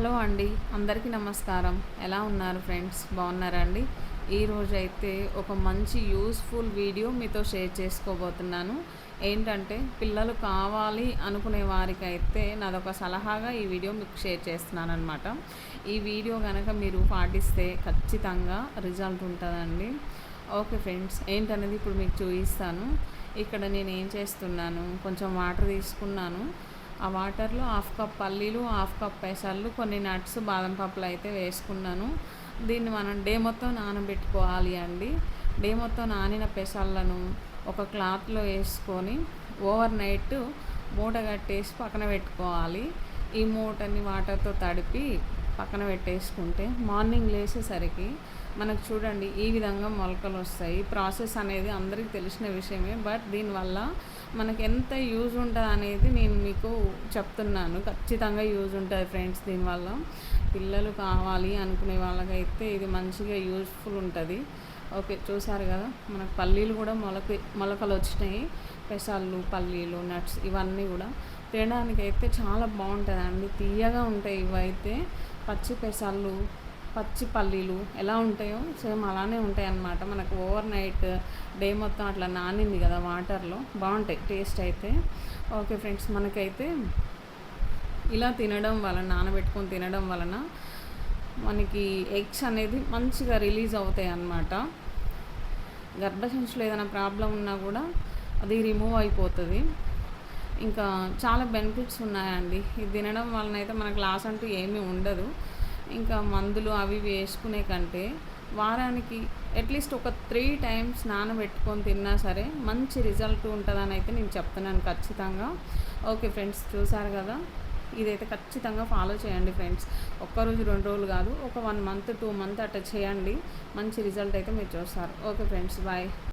Hello అండి అందరికీ నమస్కారం. ఎలా ఉన్నారు ఫ్రెండ్స్? బాగున్నారా అండి? ఈరోజు అయితే ఒక మంచి యూస్ఫుల్ వీడియో మీతో షేర్ చేసుకోబోతున్నాను. ఏంటంటే పిల్లలు కావాలి అనుకునే వారికి అయితే నాదొక సలహాగా ఈ వీడియో మీకు షేర్ చేస్తున్నాను అనమాట ఈ వీడియో కనుక మీరు పాటిస్తే ఖచ్చితంగా రిజల్ట్ ఉంటుందండి. ఓకే ఫ్రెండ్స్ ఏంటనేది ఇప్పుడు మీకు చూపిస్తాను. ఇక్కడ నేను ఏం చేస్తున్నాను కొంచెం వాటర్ తీసుకున్నాను. ఆ వాటర్లో హాఫ్ కప్ పల్లీలు హాఫ్ కప్ పెసర్లు కొన్ని నట్స్ బాదం పప్పులు అయితే వేసుకున్నాను. దీన్ని మనం డే మొత్తం నానబెట్టుకోవాలి అండి. డే మొత్తం నానిన పెసర్లను ఒక క్లాత్లో వేసుకొని ఓవర్ నైట్ మూట కట్టేసి పక్కన పెట్టుకోవాలి. ఈ మూటని వాటర్తో తడిపి పక్కన పెట్టేసుకుంటే మార్నింగ్ లేచేసరికి మనకు చూడండి ఈ విధంగా మొలకలు వస్తాయి. ప్రాసెస్ అనేది అందరికీ తెలిసిన విషయమే. బట్ దీనివల్ల మనకి ఎంత యూజ్ ఉంటుంది అనేది నేను మీకు చెప్తున్నాను. ఖచ్చితంగా యూజ్ ఉంటుంది ఫ్రెండ్స్ దీనివల్ల. పిల్లలు కావాలి అనుకునే వాళ్ళకైతే ఇది మంచిగా యూజ్ఫుల్ ఉంటుంది. ఓకే చూసారు కదా? మనకు పల్లీలు కూడా మొలక మొలకలు వచ్చినాయి. పెసాలు పల్లీలు నట్స్ ఇవన్నీ కూడా తినడానికి అయితే చాలా బాగుంటుంది అండి తీయగా ఉంటాయి ఇవైతే. పచ్చి పెసళ్ళు పచ్చి పల్లీలు ఎలా ఉంటాయో సేమ్ అలానే ఉంటాయి అన్నమాట మనకు ఓవర్ నైట్ డే మొత్తం అట్లా నానింది కదా వాటర్లో. బాగుంటాయి టేస్ట్ అయితే. ఓకే ఫ్రెండ్స్ మనకైతే ఇలా తినడం వలన నానబెట్టుకొని తినడం వలన మనకి ఎగ్స్ అనేది మంచిగా రిలీజ్ అవుతాయి అన్నమాట గర్భసంచులో ఏదైనా ప్రాబ్లం ఉన్నా కూడా అది రిమూవ్ అయిపోతుంది. ఇంకా చాలా బెనిఫిట్స్ ఉన్నాయండి. ఇది తినడం వలన అయితే మనకు లాస్ అంటూ ఏమీ ఉండదు. ఇంకా మందులు అవి వేసుకునే కంటే వారానికి అట్లీస్ట్ ఒక త్రీ టైమ్స్ నానబెట్టుకొని తిన్నా సరే మంచి రిజల్ట్ ఉంటుందని అయితే నేను చెప్తున్నాను ఖచ్చితంగా. ఓకే ఫ్రెండ్స్ చూసారు కదా? ఇదైతే ఖచ్చితంగా ఫాలో చేయండి ఫ్రెండ్స్ ఒక్కరోజు రెండు రోజులు కాదు ఒక వన్ మంత్ టూ మంత్ అట్లా చేయండి. మంచి రిజల్ట్ అయితే మీరు చూస్తారు. Okay friends bye